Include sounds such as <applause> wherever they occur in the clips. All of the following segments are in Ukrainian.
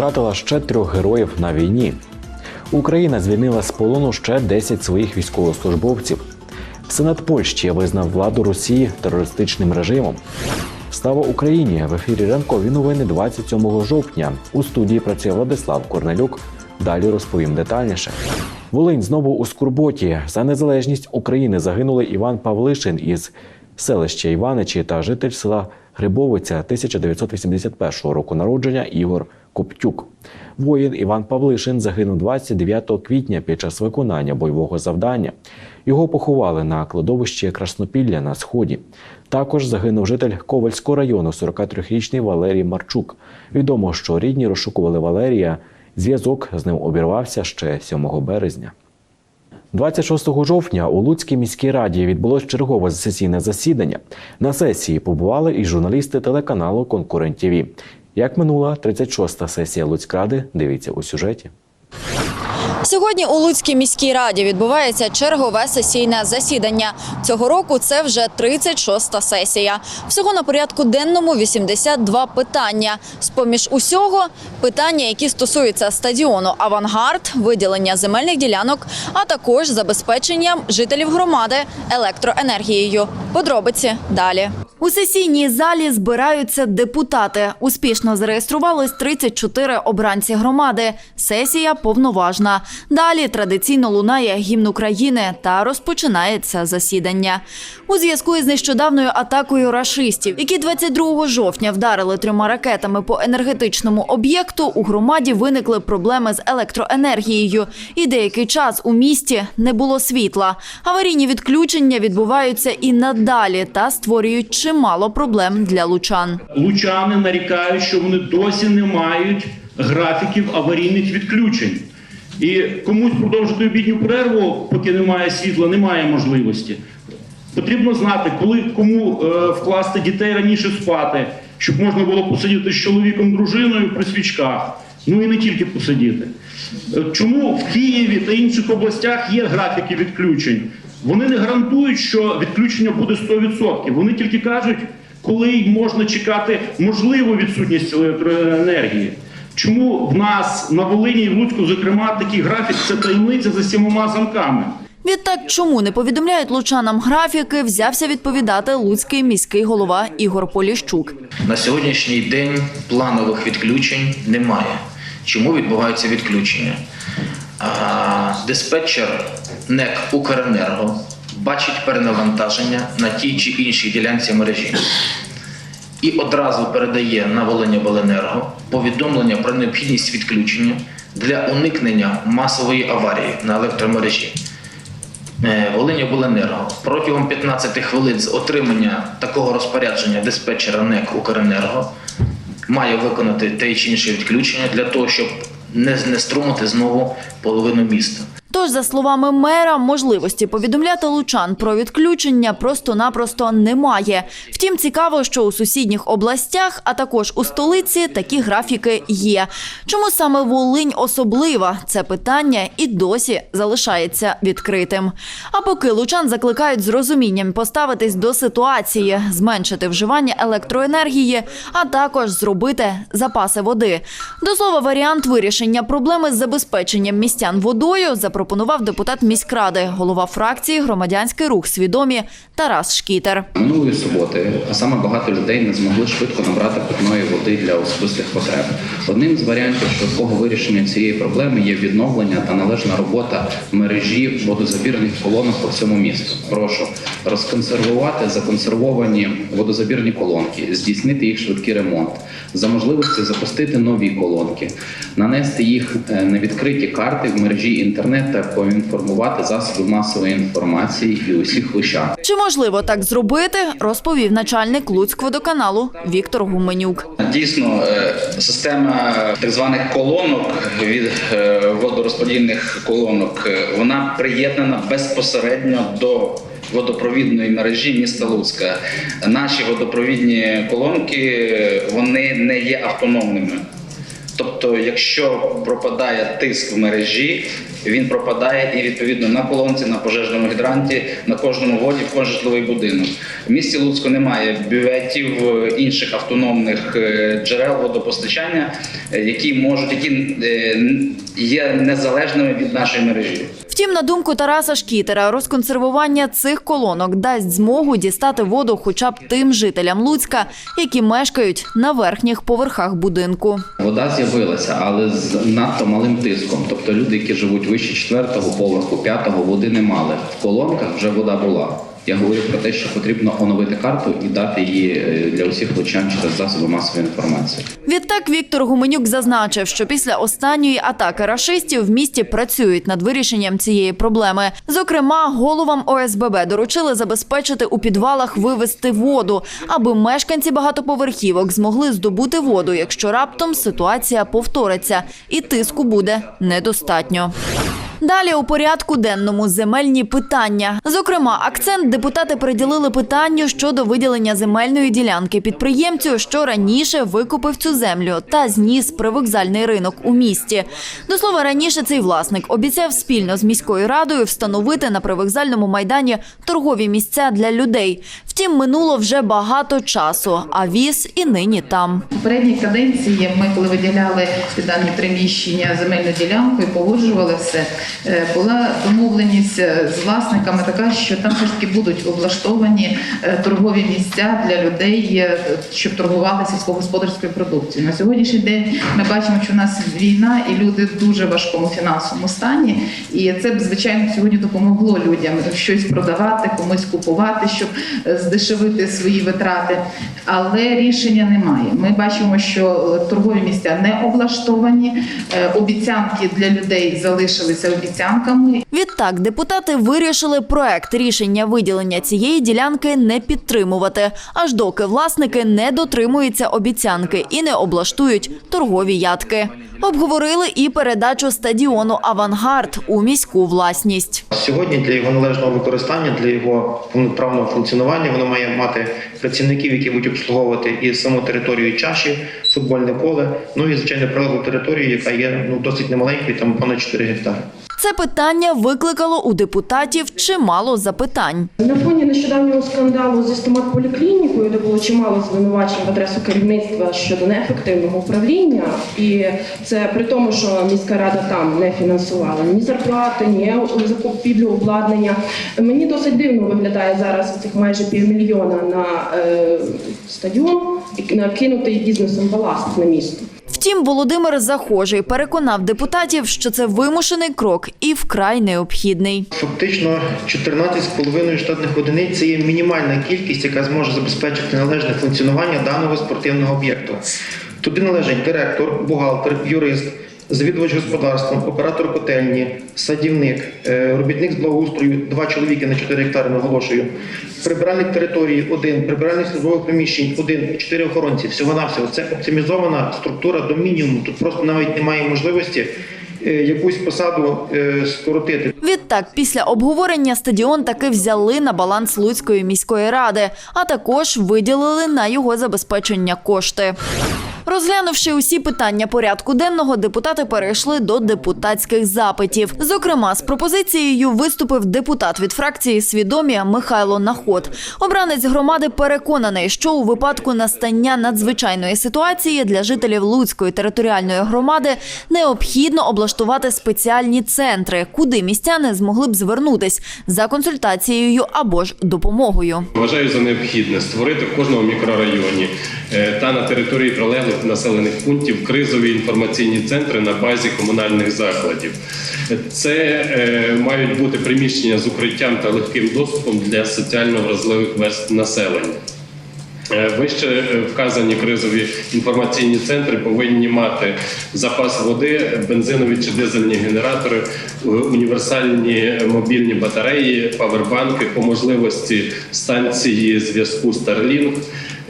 Втратила ще трьох героїв на війні. Україна звільнила з полону ще 10 своїх військовослужбовців. Сенат Польщі визнав владу Росії терористичним режимом. Слава Україні! В ефірі ранкові новини 27 жовтня. У студії працює Владислав Корнелюк. Далі розповім детальніше. Волинь знову у скорботі. За незалежність України загинули Іван Павлишин із селища Іваничі та житель села Грибовиця 1981 року народження Ігор Коптюк. Воїн Іван Павлишин загинув 29 квітня під час виконання бойового завдання. Його поховали на кладовищі Краснопілля на сході. Також загинув житель Ковальського району, 43-річний Валерій Марчук. Відомо, що рідні розшукували Валерія. Зв'язок з ним обірвався ще 7 березня. 26 жовтня у Луцькій міській раді відбулось чергове сесійне засідання. На сесії побували і журналісти телеканалу Конкурент ТІВІ. Як минула 36-та сесія Луцькради, дивіться у сюжеті. Сьогодні у Луцькій міській раді відбувається чергове сесійне засідання. Цього року це вже 36-та сесія. Всього на порядку денному 82 питання. З-поміж усього питання, які стосуються стадіону Авангард, виділення земельних ділянок, а також забезпечення жителів громади електроенергією. Подробиці далі. У сесійній залі збираються депутати. Успішно зареєструвались 34 обранці громади. Сесія повноважна. Далі традиційно лунає гімн України та розпочинається засідання. У зв'язку із нещодавною атакою рашистів, які 22 жовтня вдарили трьома ракетами по енергетичному об'єкту, у громаді виникли проблеми з електроенергією. І деякий час у місті не було світла. Аварійні відключення відбуваються і надалі та створюють чимало проблем для лучан. Лучани нарікають, що вони досі не мають графіків аварійних відключень. І комусь продовжити обідню перерву, поки немає світла, немає можливості. Потрібно знати, коли кому е, вкласти дітей раніше спати, щоб можна було посидіти з чоловіком, дружиною при свічках. Ну і не тільки посидіти. Е, Чому в Києві та інших областях є графіки відключень? Вони не гарантують, що відключення буде 100%. Вони тільки кажуть, коли можна чекати можливу відсутність електроенергії. Чому в нас на Волині і в Луцьку, зокрема, такий графік це таємниця за сімома замками? Відтак, чому не повідомляють лучанам графіки, взявся відповідати луцький міський голова Ігор Поліщук. На сьогоднішній день планових відключень немає. Чому відбуваються відключення? А, Диспетчер НЕК Укренерго бачить перенавантаження на тій чи іншій ділянці мережі і одразу передає на Волиньобленерго повідомлення про необхідність відключення для уникнення масової аварії на електромережі. Е, Волиньобленерго протягом 15 хвилин з отримання такого розпорядження диспетчера НЕК Укренерго має виконати те чи інше відключення для того, щоб не знеструмити знову половину міста. Тож, за словами мера, можливості повідомляти лучан про відключення просто-напросто немає. Втім, цікаво, що у сусідніх областях, а також у столиці, такі графіки є. Чому саме Волинь особлива? Це питання і досі залишається відкритим. А поки лучан закликають з розумінням поставитись до ситуації, зменшити вживання електроенергії, а також зробити запаси води. До слова, варіант вирішення проблеми з забезпеченням містян водою запропонував депутат міськради, голова фракції Громадянський рух свідомі Тарас Шкітер. Минулої суботи саме багато людей не змогли швидко набрати питної води для особистих потреб. Одним з варіантів швидкого вирішення цієї проблеми є відновлення та належна робота мережі водозабірних колонок по всьому місту. Прошу розконсервувати законсервовані водозабірні колонки, здійснити їх швидкий ремонт, за можливості запустити нові колонки, нанести їх е, на відкриті карти в мережі інтернет та поінформувати засоби масової інформації і усіх лучан. Чи можливо так зробити, розповів начальник Луцькводоканалу Віктор Гуменюк. Дійсно, е, система так званих колонок від е, водорозподільних колонок е, вона приєднана безпосередньо до водопровідної мережі міста Луцька. Наші водопровідні колонки вони не є автономними. Тобто, якщо пропадає тиск в мережі, він пропадає і відповідно на колонці, на пожежному гідранті, на кожному воді, в кожен житловий будинок. В місті Луцьку немає бюветів е, інших автономних е, джерел водопостачання, е, які можуть, які є незалежними від нашої мережі. Втім, на думку Тараса Шкітера, розконсервування цих колонок дасть змогу дістати воду хоча б тим жителям Луцька, які мешкають на верхніх поверхах будинку. Вода з'явилася, але з надто малим тиском. Тобто люди, які живуть вище четвертого поверху, п'ятого, води не мали. В колонках вже вода була. Я говорю про те, що потрібно оновити карту і дати її е, для усіх лучан через засоби масової інформації. Відтак Віктор Гуменюк зазначив, що після останньої атаки рашистів в місті працюють над вирішенням цієї проблеми. Зокрема, головам ОСББ доручили забезпечити у підвалах вивезти воду, аби мешканці багатоповерхівок змогли здобути воду, якщо раптом ситуація повториться і тиску буде недостатньо. Далі у порядку денному земельні питання. Зокрема, акцент депутати приділили питанню щодо виділення земельної ділянки підприємцю, що раніше викупив цю землю та зніс привокзальний ринок у місті. До слова, раніше цей власник обіцяв спільно з міською радою встановити на привокзальному майдані торгові місця для людей. Втім, минуло вже багато часу, а віз і нині там. В попередній каденції ми, коли виділяли під дані приміщення земельну ділянку і погоджували все, е, була домовленість е, з власниками така, що там все ж таки будуть облаштовані е, торгові місця для людей, щоб торгували сільськогосподарською продукцією. На сьогоднішній день ми бачимо, що у нас війна і люди в дуже важкому фінансовому стані. І це б звичайно сьогодні допомогло людям щось продавати, комусь купувати, щоб здешевити свої витрати. Але рішення немає. Ми бачимо, що е, торгові місця не облаштовані, е, обіцянки для людей залишилися обіцянками. Відтак депутати вирішили проект рішення виділення цієї ділянки не підтримувати, аж доки власники не дотримуються обіцянки і не облаштують торгові ядки. Обговорили і передачу стадіону Авангард у міську власність. Сьогодні для його належного використання, для його повноправного функціонування, воно має мати працівників, які будуть обслуговувати і саму територію чаші, футбольне поле, ну і звичайно прилеглу територію, яка є ну досить немаленькою, там понад 4 гектари. Це питання викликало у депутатів чимало запитань. На фоні нещодавнього скандалу зі стоматполіклінікою, де було чимало звинувачень в адресу керівництва щодо неефективного управління, і це при тому, що міська рада там не фінансувала ні зарплати, ні закупівлю обладнання. Мені досить дивно виглядає зараз цих майже півмільйона на е, стадіон і накинутий бізнесом баласт на місто. Втім, Володимир Захожий переконав депутатів, що це вимушений крок і вкрай необхідний. Фактично 14,5 штатних одиниць це є мінімальна кількість, яка зможе забезпечити належне функціонування даного спортивного об'єкту. Туди належить директор, бухгалтер, юрист, завідувач господарством, оператор котельні, садівник, е, робітник з благоустрою, два чоловіки на 4 гектари, наголошую, прибиральник території один, прибиральник службових приміщень один, чотири охоронці. Всього навсього це оптимізована структура до мінімуму. Тут просто навіть немає можливості е, якусь посаду е, скоротити. Відтак, після обговорення стадіон таки взяли на баланс Луцької міської ради, а також виділили на його забезпечення кошти. Розглянувши усі питання порядку денного, депутати перейшли до депутатських запитів. Зокрема, з пропозицією виступив депутат від фракції Свідомі Михайло Наход. Обранець громади переконаний, що у випадку настання надзвичайної ситуації для жителів Луцької територіальної громади необхідно облаштувати спеціальні центри, куди містяни змогли б звернутись за консультацією або ж допомогою. Вважаю за необхідне створити в кожному мікрорайоні е, та на території прилеглих населених пунктів кризові інформаційні центри на базі комунальних закладів. Це е, мають бути приміщення з укриттям та легким доступом для соціально вразливих верств населення. Е, Вище е, вказані кризові інформаційні центри повинні мати запас води, бензинові чи дизельні генератори, універсальні мобільні батареї, павербанки, по можливості станції зв'язку Starlink,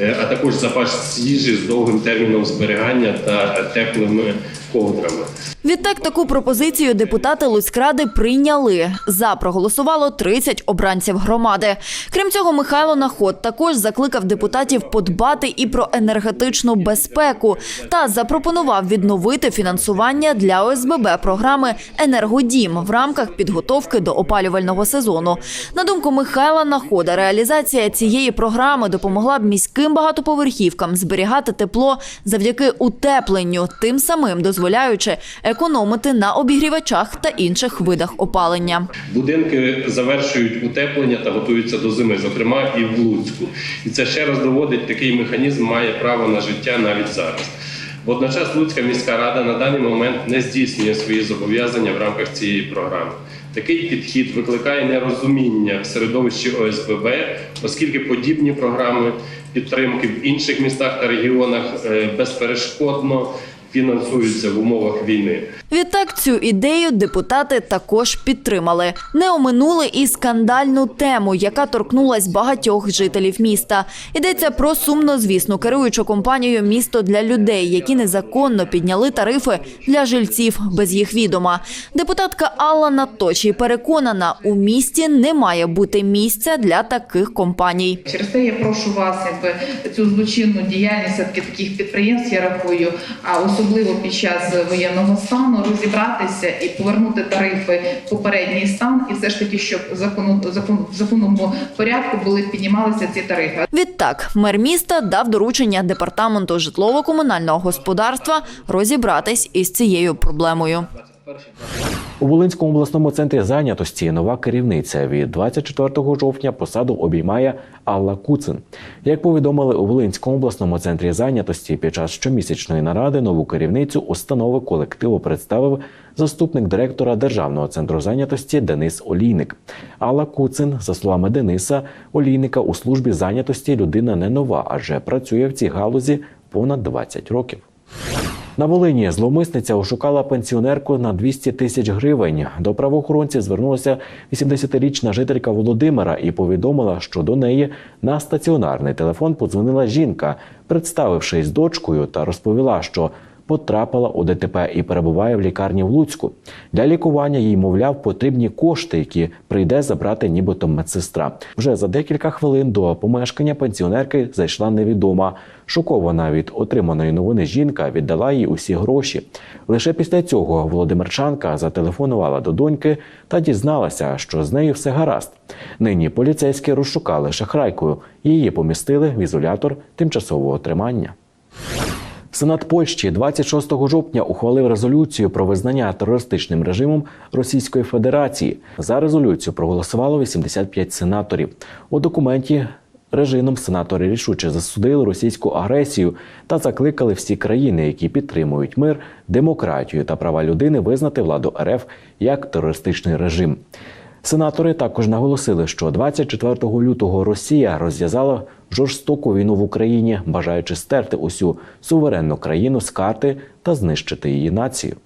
а також запас їжі з довгим терміном зберігання та теплими ковдрами. Відтак таку пропозицію депутати Луцькради прийняли. За проголосувало 30 обранців громади. Крім цього, Михайло Наход також закликав депутатів подбати і про енергетичну безпеку та запропонував відновити фінансування для ОСББ програми Енергодім в рамках підготовки до опалювального сезону. На думку Михайла Находа, реалізація цієї програми допомогла б міським багатоповерхівкам зберігати тепло завдяки утепленню, тим самим дозволяючи економити на обігрівачах та інших видах опалення. Будинки завершують утеплення та готуються до зими, зокрема і в Луцьку. І це ще раз доводить, такий механізм має право на життя навіть зараз. Водночас Луцька міська рада на даний момент не здійснює свої зобов'язання в рамках цієї програми. Такий підхід викликає нерозуміння в середовищі ОСББ, оскільки подібні програми підтримки в інших містах та регіонах е, безперешкодно фінансуються в умовах війни. Відтак цю ідею депутати також підтримали. Не оминули і скандальну тему, яка торкнулась багатьох жителів міста. Йдеться про сумнозвісну керуючу компанію Місто для людей, які незаконно підняли тарифи для жильців без їх відома. Депутатка Алла Наточій переконана, у місті не має бути місця для таких компаній. Через те я прошу вас, якби цю злочинну діяльність таких підприємств, я рахую, а особливо під час воєнного стану розібратися і повернути тарифи в попередній стан, і все ж таки, щоб закону закон в законному порядку були піднімалися ці тарифи. Відтак, мер міста дав доручення департаменту житлово-комунального господарства розібратись із цією проблемою. У Волинському обласному центрі зайнятості нова керівниця від 24 жовтня посаду обіймає Алла Куцин. Як повідомили у Волинському обласному центрі зайнятості під час щомісячної наради нову керівницю установи колективу представив заступник директора Державного центру зайнятості Денис Олійник. Алла Куцин, за словами Дениса Олійника, у службі зайнятості людина не нова, адже працює в цій галузі понад 20 років. На Волині зловмисниця ошукала пенсіонерку на 200 тисяч гривень. До правоохоронців звернулася 80-річна жителька Володимира і повідомила, що до неї на стаціонарний телефон подзвонила жінка, представившись дочкою, та розповіла, що потрапила у ДТП і перебуває в лікарні в Луцьку. Для лікування їй, мовляв, потрібні кошти, які прийде забрати нібито медсестра. Вже за декілька хвилин до помешкання пенсіонерки зайшла невідома. Шокована від отриманої новини жінка віддала їй усі гроші. Лише після цього Володимирчанка зателефонувала до доньки та дізналася, що з нею все гаразд. Нині поліцейські розшукали шахрайкою. Її помістили в ізолятор тимчасового тримання. Сенат Польщі 26 жовтня ухвалив резолюцію про визнання терористичним режимом Російської Федерації. За резолюцію проголосувало 85 сенаторів. У документі режимом сенатори рішуче засудили російську агресію та закликали всі країни, які підтримують мир, демократію та права людини, визнати владу РФ як терористичний режим. Сенатори також наголосили, що 24 лютого Росія розв'язала жорстоку війну в Україні, бажаючи стерти усю суверенну країну з карти та знищити її націю.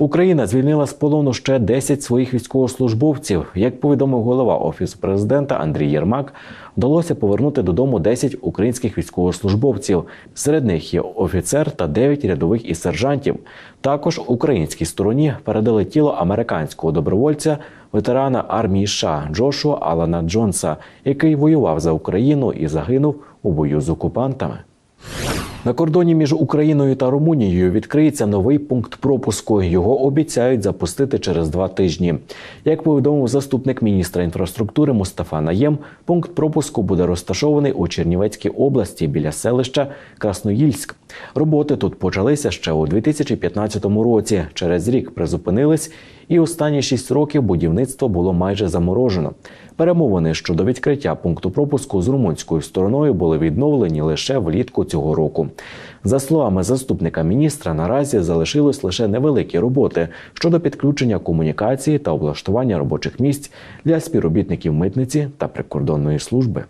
Україна звільнила з полону ще 10 своїх військовослужбовців. Як повідомив голова офісу президента Андрій Єрмак, вдалося повернути додому 10 українських військовослужбовців. Серед них є офіцер та 9 рядових і сержантів. Також українській стороні передали тіло американського добровольця, ветерана армії США Джошуа Алана Джонса, який воював за Україну і загинув у бою з окупантами. На кордоні між Україною та Румунією відкриється новий пункт пропуску. Його обіцяють запустити через два тижні. Як повідомив заступник міністра інфраструктури Мустафа Наєм, пункт пропуску буде розташований у Чернівецькій області біля селища Красноїльськ. Роботи тут почалися ще у 2015 році. Через рік призупинились, і останні шість років будівництво було майже заморожено. Перемовини щодо відкриття пункту пропуску з румунською стороною були відновлені лише влітку цього року. За словами заступника міністра, наразі залишилось лише невеликі роботи щодо підключення комунікації та облаштування робочих місць для співробітників митниці та прикордонної служби.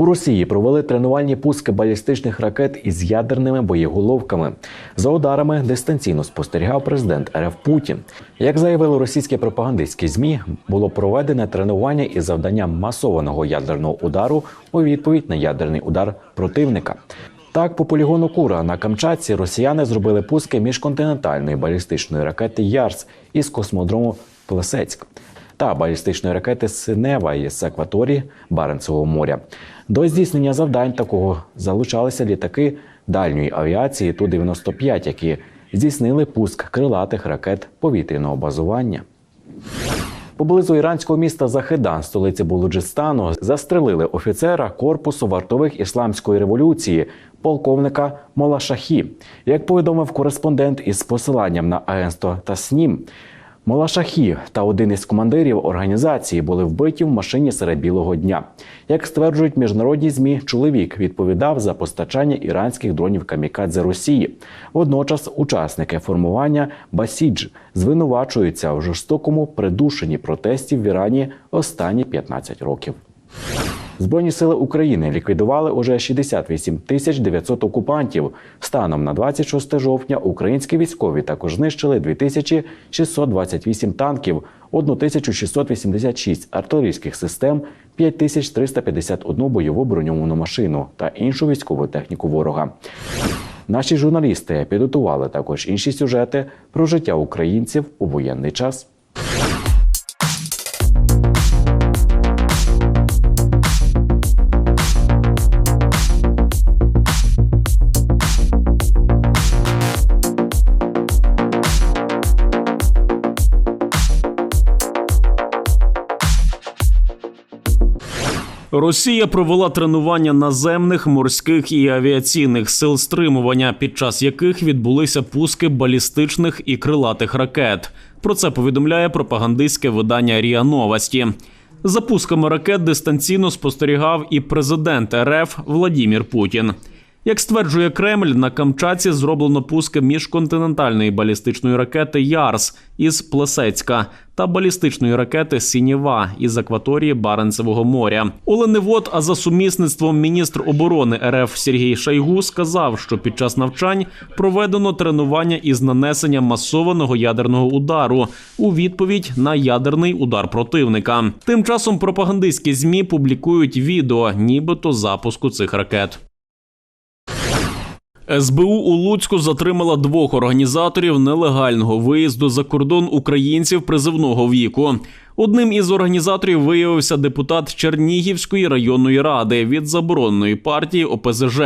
У Росії провели тренувальні пуски балістичних ракет із ядерними боєголовками. За ударами дистанційно спостерігав президент РФ Путін. Як заявили російські пропагандистські змі, було проведене тренування із завданням масованого ядерного удару у відповідь на ядерний удар противника. Так, по полігону Кура на Камчатці росіяни зробили пуски міжконтинентальної балістичної ракети Ярс із космодрому Плесецьк та балістичної ракети Синева із акваторії Баренцевого моря. До здійснення завдань такого залучалися літаки дальньої авіації Ту-95, які здійснили пуск крилатих ракет повітряного базування. Поблизу іранського міста Захедан, столиці Булуджистану, застрелили офіцера корпусу вартових ісламської революції, полковника Молашахі. Як повідомив кореспондент із посиланням на агентство Таснім, Молашахі та один із командирів організації були вбиті в машині серед білого дня. Як стверджують міжнародні змі, чоловік відповідав за постачання іранських дронів камікадзе Росії. Водночас учасники формування Басідж звинувачуються в жорстокому придушенні протестів в Ірані останні 15 років. Збройні сили України ліквідували уже 68 тисяч 900 окупантів. Станом на 26 жовтня українські військові також знищили 2628 танків, 1686 артилерійських систем, 5351 бойову броньовану машину та іншу військову техніку ворога. Наші журналісти підготували також інші сюжети про життя українців у воєнний час. Росія провела тренування наземних, морських і авіаційних сил стримування, під час яких відбулися пуски балістичних і крилатих ракет. Про це повідомляє пропагандистське видання РІА Новості. За пусками ракет дистанційно спостерігав і президент РФ Владімір Путін. Як стверджує Кремль, на Камчатці зроблено пуски міжконтинентальної балістичної ракети Ярс із Плесецька та балістичної ракети Сінєва із акваторії Баренцевого моря. Оленевод, а за сумісництвом міністр оборони РФ Сергій Шайгу сказав, що під час навчань проведено тренування із нанесення масованого ядерного удару у відповідь на ядерний удар противника. Тим часом пропагандистські змі публікують відео, нібито запуску цих ракет. СБУ у Луцьку затримала двох організаторів нелегального виїзду за кордон українців призивного віку. Одним із організаторів виявився депутат Чернігівської районної ради від забороненої партії ОПЗЖ.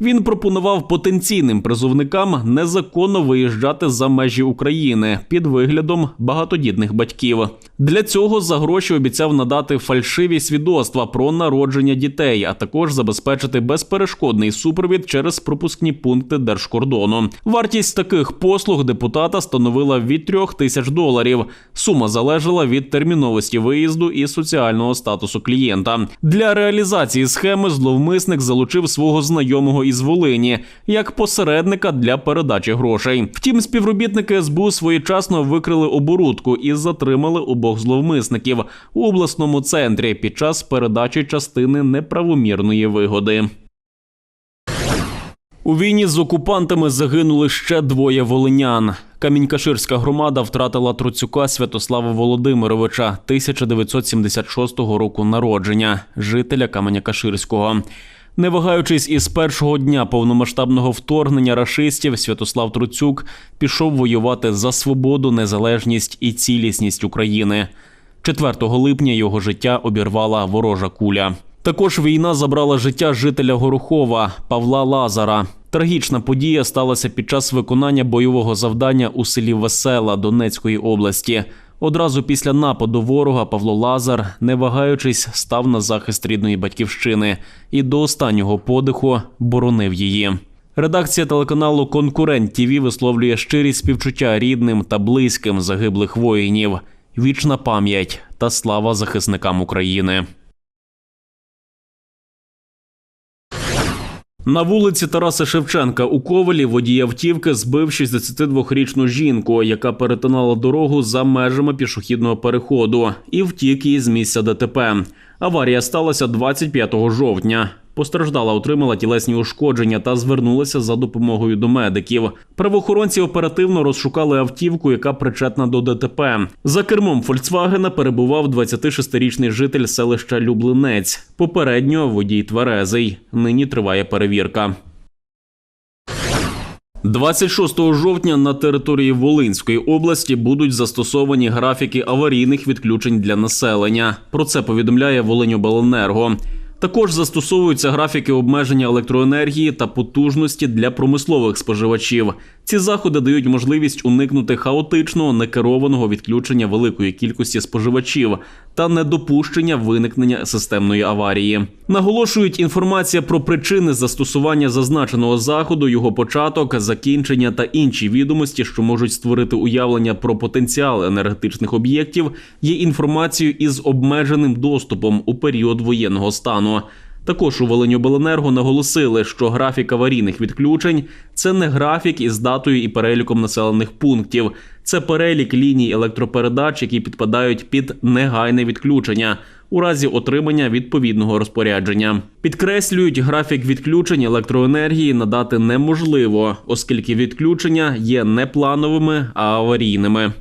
Він пропонував потенційним призовникам незаконно виїжджати за межі України під виглядом багатодітних батьків. Для цього за гроші обіцяв надати фальшиві свідоцтва про народження дітей, а також забезпечити безперешкодний супровід через пропускні пункти держкордону. Вартість таких послуг депутата становила від трьох тисяч доларів. Сума залежала від терміновості виїзду і соціального статусу клієнта. Для реалізації схеми зловмисник залучив свого знайомого із Волині як посередника для передачі грошей. Втім, співробітники СБУ своєчасно викрили оборудку і затримали обох зловмисників у обласному центрі під час передачі частини неправомірної вигоди. У війні з окупантами загинули ще двоє волинян. Камінькаширська громада втратила Троцюка Святослава Володимировича 1976 року народження, жителя Каменя-Каширського. Не вагаючись із першого дня повномасштабного вторгнення рашистів, Святослав Троцюк пішов воювати за свободу, незалежність і цілісність України. 4 липня його життя обірвала ворожа куля. Також війна забрала життя жителя Горохова Павла Лазара. Трагічна подія сталася під час виконання бойового завдання у селі Весела Донецької області. Одразу після нападу ворога Павло Лазар, не вагаючись, став на захист рідної батьківщини і до останнього подиху боронив її. Редакція телеканалу Конкурент ТІВІ висловлює щирі співчуття рідним та близьким загиблих воїнів. Вічна пам'ять та слава захисникам України. На вулиці Тараса Шевченка у Ковелі водій автівки збив 62-річну жінку, яка перетинала дорогу за межами пішохідного переходу, і втік її з місця ДТП. Аварія сталася 25 жовтня. Постраждала отримала тілесні ушкодження та звернулася за допомогою до медиків. Правоохоронці оперативно розшукали автівку, яка причетна до ДТП. За кермом Фольксвагена перебував 26-річний житель селища Люблинець. Попередньо водій тверезий. Нині триває перевірка. 26 жовтня на території Волинської області будуть застосовані графіки аварійних відключень для населення. Про це повідомляє Волиньобленерго. Також застосовуються графіки обмеження електроенергії та потужності для промислових споживачів. Ці заходи дають можливість уникнути хаотичного некерованого відключення великої кількості споживачів та недопущення виникнення системної аварії. Наголошують інформація про причини застосування зазначеного заходу, його початок, закінчення та інші відомості, що можуть створити уявлення про потенціал енергетичних об'єктів, є інформацією із обмеженим доступом у період воєнного стану. Також у Волиньобленерго наголосили, що графік аварійних відключень це не графік із датою і переліком населених пунктів. Це перелік ліній електропередач, які підпадають під негайне відключення у разі отримання відповідного розпорядження. Підкреслюють, графік відключень електроенергії надати неможливо, оскільки відключення є не плановими, а аварійними.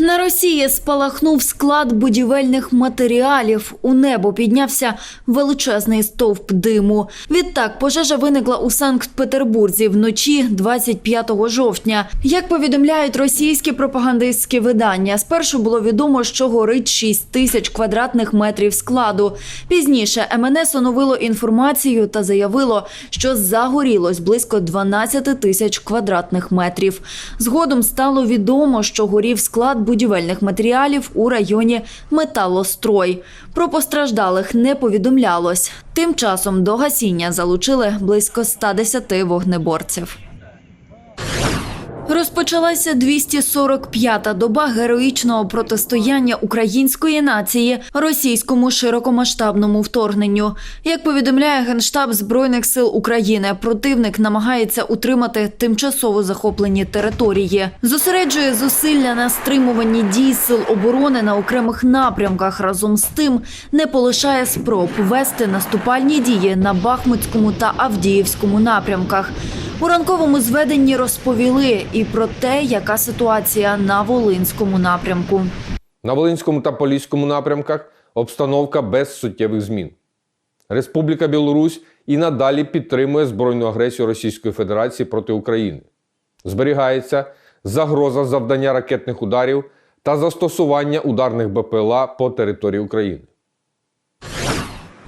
На Росії спалахнув склад будівельних матеріалів. У небо піднявся величезний стовп диму. Відтак пожежа виникла у Санкт-Петербурзі вночі 25 жовтня. Як повідомляють російські пропагандистські видання, спершу було відомо, що горить 6 тисяч квадратних метрів складу. Пізніше МНС оновило інформацію та заявило, що загорілось близько 12 тисяч квадратних метрів. Згодом стало відомо, що горів склад будівельних матеріалів у районі Металострой. Про постраждалих не повідомлялось. Тим часом до гасіння залучили близько 110 вогнеборців. Розпочалася 245-та доба героїчного протистояння української нації російському широкомасштабному вторгненню. Як повідомляє Генштаб Збройних сил України, противник намагається утримати тимчасово захоплені території, зосереджує зусилля на стримуванні дій сил оборони на окремих напрямках. Разом з тим не полишає спроб вести наступальні дії на Бахмутському та Авдіївському напрямках. У ранковому зведенні розповіли і про те, яка ситуація на Волинському напрямку. На Волинському та Поліському напрямках обстановка без суттєвих змін. Республіка Білорусь і надалі підтримує збройну агресію Російської Федерації проти України. Зберігається загроза завдання ракетних ударів та застосування ударних БПЛА по території України.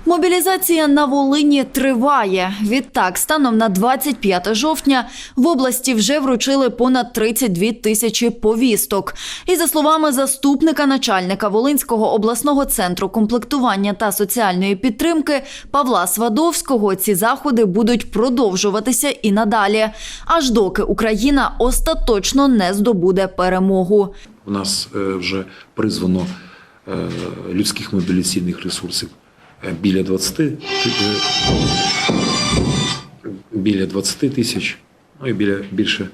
Мобілізація на Волині триває. Відтак, станом на 25 жовтня в області вже вручили понад 32 тисячі повісток. І за словами заступника начальника Волинського обласного центру комплектування та соціальної підтримки Павла Свадовського, ці заходи будуть продовжуватися і надалі, аж доки Україна остаточно не здобуде перемогу. У нас е, вже призвано е, людських мобілізаційних ресурсів біля 20, е, біля 20 тисяч, ну і біля більше,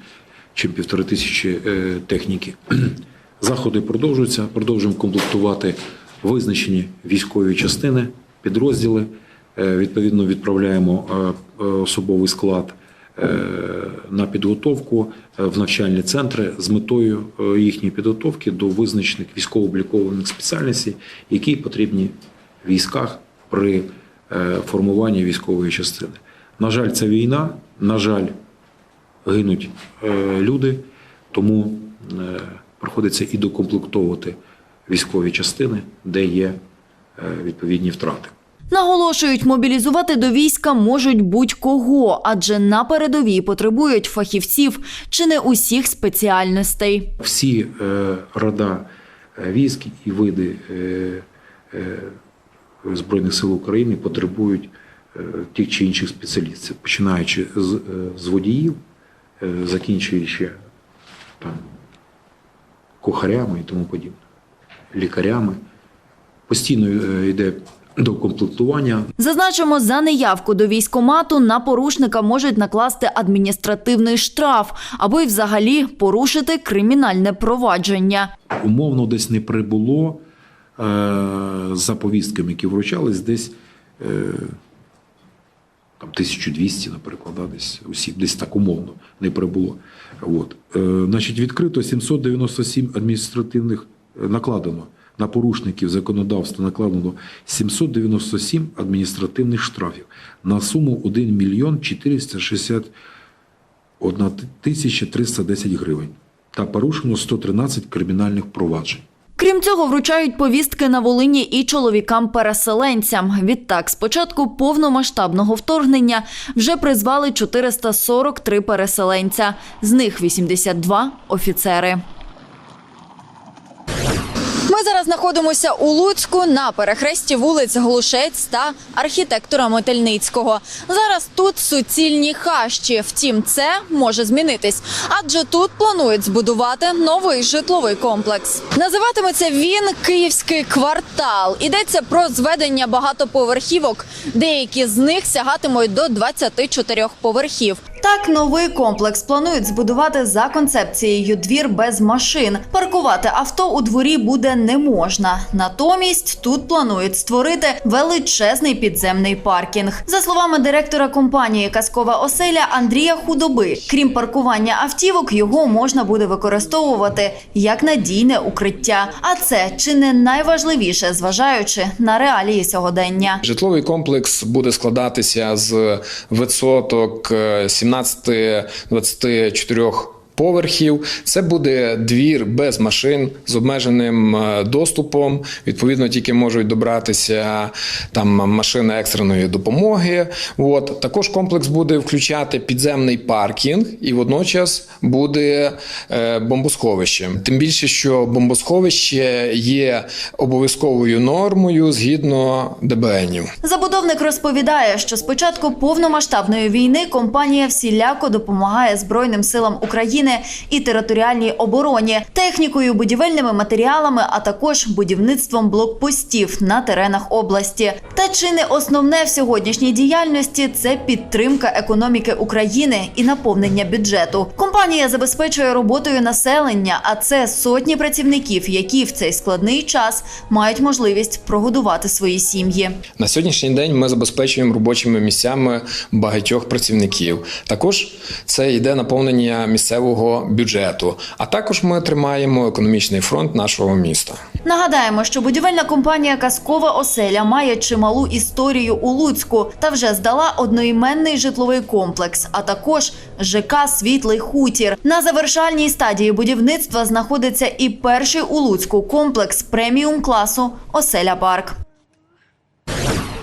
ніж півтори тисячі е, техніки. <clears throat> Заходи продовжуються, продовжуємо комплектувати визначені військові частини, підрозділи. Е, Відповідно, відправляємо е, е, особовий склад е, на підготовку е, в навчальні центри з метою е, їхньої підготовки до визначених військово-облікованих спеціальностей, які потрібні в військах при е, формуванні військової частини. На жаль, це війна, на жаль, гинуть е, люди, тому е, приходиться і докомплектовувати військові частини, де є відповідні втрати. Наголошують, мобілізувати до війська можуть будь-кого, адже на передовій потребують фахівців чи не усіх спеціальностей. Всі е, рода військ і види е, е, Збройних сил України потребують е, тих чи інших спеціалістів, починаючи з, е, з водіїв, е, закінчуючи там, кухарями і тому подібне, лікарями. Постійно е, йде докомплектування. Зазначимо, за неявку до військомату на порушника можуть накласти адміністративний штраф або й взагалі порушити кримінальне провадження. Умовно десь не прибуло е, за повістками, які вручались, десь е, там 1200, наприклад, десь осіб, десь так умовно не прибуло. От. Е, значить, відкрито 797 адміністративних е, накладено на порушників законодавства накладено 797 адміністративних штрафів на суму 1 мільйон 461 тисяча 310 гривень та порушено 113 кримінальних проваджень. Крім цього, вручають повістки на Волині і чоловікам-переселенцям. Відтак, з початку повномасштабного вторгнення вже призвали 443 переселенця. З них 82 – офіцери. Ми зараз знаходимося у Луцьку на перехресті вулиць Глушець та архітектора Мотельницького. Зараз тут суцільні хащі. Втім, це може змінитись, адже тут планують збудувати новий житловий комплекс. Називатиметься він Київський квартал. Йдеться про зведення багатоповерхівок. Деякі з них сягатимуть до 24 поверхів. Так, новий комплекс планують збудувати за концепцією двір без машин. Паркувати авто у дворі буде не можна. Натомість тут планують створити величезний підземний паркінг. За словами директора компанії Казкова оселя Андрія Худоби, крім паркування автівок, його можна буде використовувати як надійне укриття. А це чи не найважливіше, зважаючи на реалії сьогодення. Житловий комплекс буде складатися з висоток е, 17 18-24 поверхів. Це буде двір без машин з обмеженим е, доступом. Відповідно, тільки можуть добратися там машини екстреної допомоги. От також комплекс буде включати підземний паркінг і водночас буде е, бомбосховище. Тим більше, що бомбосховище є обов'язковою нормою згідно ДБНів. Забудовник розповідає, що з початку повномасштабної війни компанія всіляко допомагає Збройним силам України і територіальній обороні, технікою, будівельними матеріалами, а також будівництвом блокпостів на теренах області. Та чи не основне в сьогоднішній діяльності це підтримка економіки України і наповнення бюджету. Компанія забезпечує роботою населення, а це сотні працівників, які в цей складний час мають можливість прогодувати свої сім'ї. На сьогоднішній день ми забезпечуємо робочими місцями багатьох працівників. Також це йде наповнення місцевого бюджету. А також ми тримаємо економічний фронт нашого міста. Нагадаємо, що будівельна компанія Казкова оселя має чималу історію у Луцьку та вже здала одноіменний житловий комплекс, а також ЖК Світлий хутір. На завершальній стадії будівництва знаходиться і перший у Луцьку комплекс преміум класу Оселя Парк.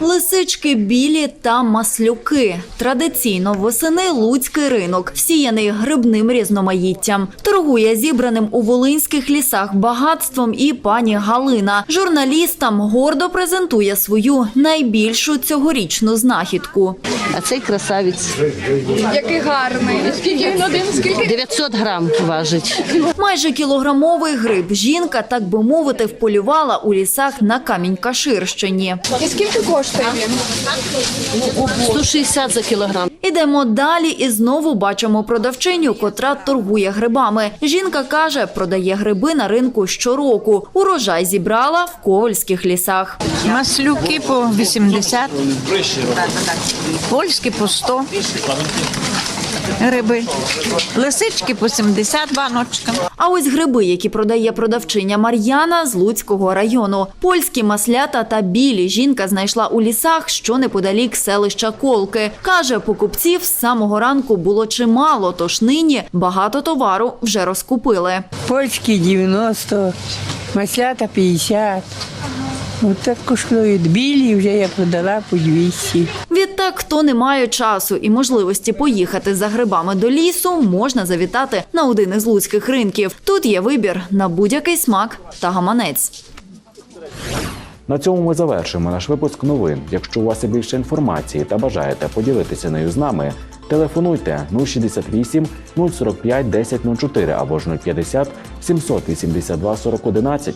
Лисички білі та маслюки. Традиційно восени луцький ринок, всіяний грибним різноманіттям. Торгує зібраним у волинських лісах багатством і пані Галина. Журналістам гордо презентує свою найбільшу цьогорічну знахідку. А цей красавець. Який гарний. Скільки він один? Скільки? 900 грам важить. Майже кілограмовий гриб жінка, так би мовити, вполювала у лісах на Камінь-Каширщині. І скільки коштує він? 160 за кілограм. Ідемо далі і знову бачимо продавчиню, котра торгує грибами. Жінка каже, продає гриби на ринку щороку. Урожай зібрала в ковальських лісах. Маслюки по 80, польські по 100 гриби, лисички по 70 баночка. А ось гриби, які продає продавчиня Мар'яна з Луцького району. Польські маслята та білі жінка знайшла у лісах, що неподалік селища Колки. Каже, покупців з самого ранку було чимало, тож нині багато товару вже розкупили. Польські 90, маслята 50. Так коштують. Білі вже я продала по 200. Відтак, хто не має часу і можливості поїхати за грибами до лісу, можна завітати на один із луцьких ринків. Тут є вибір на будь-який смак та гаманець. На цьому ми завершуємо наш випуск новин. Якщо у вас є більше інформації та бажаєте поділитися нею з нами, Телефонуйте 068 045 1004 або ж 050 782 4011.